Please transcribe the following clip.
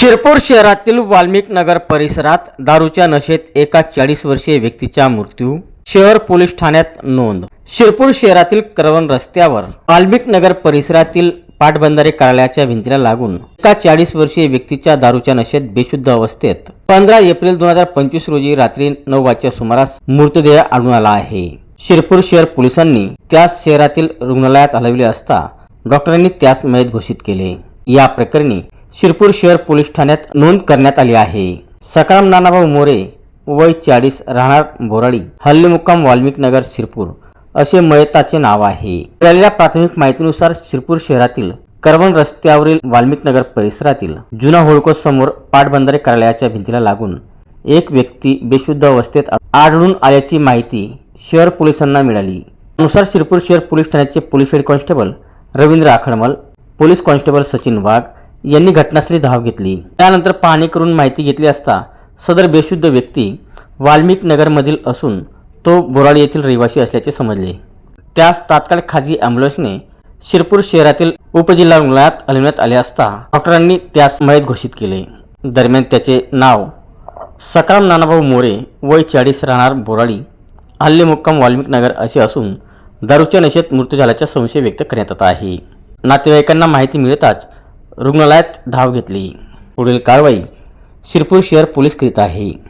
शिरपूर शहरातील वाल्मिक नगर परिसरात दारूच्या नशेत एका चाळीस वर्षीय व्यक्तीचा मृत्यू शहर पोलीस ठाण्यात नोंद. शिरपूर शहरातील करवण रस्त्यावर वाल्मिक नगर परिसरातील पाटबंधारे कार्यालयाच्या भिंतीला लागून एका चाळीस वर्षीय व्यक्तीच्या दारूच्या नशेत बेशुद्ध अवस्थेत पंधरा एप्रिल दोन हजार पंचवीस रोजी रात्री नऊ वाजच्या सुमारास मृतदेह आढळून आला आहे. शिरपूर शहर पोलिसांनी त्यास शहरातील रुग्णालयात हलविले असता डॉक्टरांनी त्यास मयत घोषित केले. या प्रकरणी शिरपूर शहर पोलीस ठाण्यात नोंद करण्यात आली आहे. सकाराम नानाभाऊ मोरे वय चाळीस राहणार बोराळी हल्ली मुक्काम वाल्मिक नगर शिरपूर असे मयताचे नाव आहे. मिळालेल्या प्राथमिक माहितीनुसार शिरपूर शहरातील करवण रस्त्यावरील वाल्मिक नगर परिसरातील जुना होळको समोर पाटबंधारे कार्यालयाच्या भिंतीला लागून एक व्यक्ती बेशुद्ध अवस्थेत आढळून आल्याची माहिती शहर पोलिसांना मिळाली. त्यानुसार शिरपूर शहर पोलीस ठाण्याचे police head constable Ravindra Akhadmal police constable Sachin Wagh यांनी घटनास्थळी धाव घेतली. त्यानंतर पाहणी करून माहिती घेतली असता सदर बेशुद्ध व्यक्ती वाल्मिक नगरमधील असून तो बोराळी येथील रहिवासी असल्याचे समजले. त्यास तात्काळ खाजगी अँब्युलन्सने शिरपूर शहरातील उपजिल्हा रुग्णालयात हलविण्यात आले असता डॉक्टरांनी त्यास मयत घोषित केले. दरम्यान त्याचे नाव सकाराम नानाभाऊ मोरे वय चाळीस राहणार बोराळी हल्ले मुक्काम वाल्मिक नगर असे असून दारूच्या नशेत मृत्यू झाल्याचा संशय व्यक्त करण्यात आला आहे. नातेवाईकांना माहिती मिळताच रुग्णालयात धाव घेतली. पुढील कारवाई शिरपूर शहर पोलीस करीत आहे.